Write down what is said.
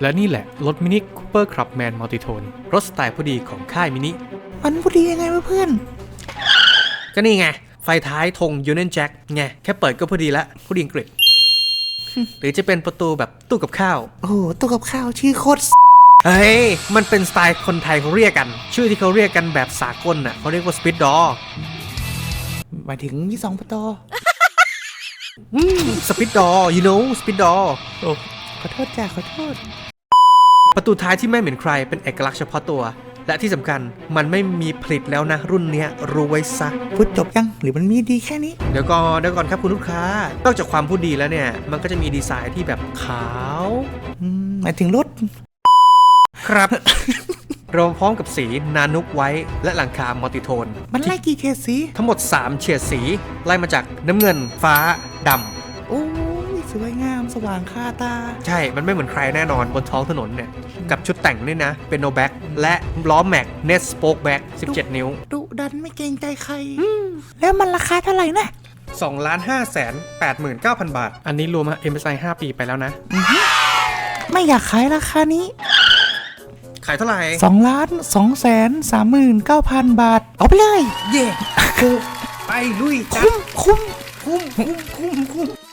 และนี่แหละ รถมินิคูเปอร์คลับแมนมัลติโทนรถสไตล์ผู้ดีของค่ายมินิมันพอดียังไงวะเพื่อน ก็นี่ไง ไฟท้ายธงยูเนนแจ็คไง แค่เปิดก็พอดีละผู้ดีอังกฤษหรือจะเป็นประตูแบบตู้กับข้าว โอ้โหตัวกับข้าวชื่อโคตรเฮ้ย มันเป็นสไตล์คนไทยเขาเรียกกัน ชื่อที่เขาเรียกกันแบบสากลน่ะเขาเรียกว่าสปิดดอหมายถึงยี่สองประตอสปิดดอ you know สปิดดอโอ้ ขอโทษจ้าขอโทษ ประตูท้ายที่ไม่เหมือนใครเป็นเอกลักษณ์เฉพาะตัว และที่สำคัญมันไม่มีผลิตแล้วนะ รุ่นเนี้ยรู้ไว้ซะ พูดจบยังหรือมันมีดีแค่นี้ เดี๋ยวก่อนเดี๋ยวก่อนครับคุณลูกค้านอกจากความพูดดีแล้วเนี่ย มันก็จะมีดีไซน์ที่แบบขาวอืมหมายถึงรถ ครับ รวมพร้อมกับสีนานุกไว้ และหลังคามัลติโทน มันไล่กี่เคสสีทั้งหมด 3 เฉดสี ไล่มาจากน้ำเงินฟ้าดำโอ้ย สวยงามสว่างคาตา ใช่ มันไม่เหมือนใครแน่นอนบนท้องถนนเนี่ย กับชุดแต่งนี่นะ เป็นโนแบ็กและล้อแม็กเนสโปกแบ็ก17 นิ้ว ดุดันไม่เกรงใจใคร แล้วมันราคาเท่าไหร่นะ2ล้าน5แสน89,000 บาท อันนี้รวม MSI 5 ปีไปแล้วนะ ไม่อยากขายราคานี้ ขายเท่าไหร่2ล้าน2แสน3 9 0 0 0 บาท เอาไปเลย เย่ถูกไปลุยจัดคุ้มคุ้มคุ้มคุ้มคุ้มคุ้ม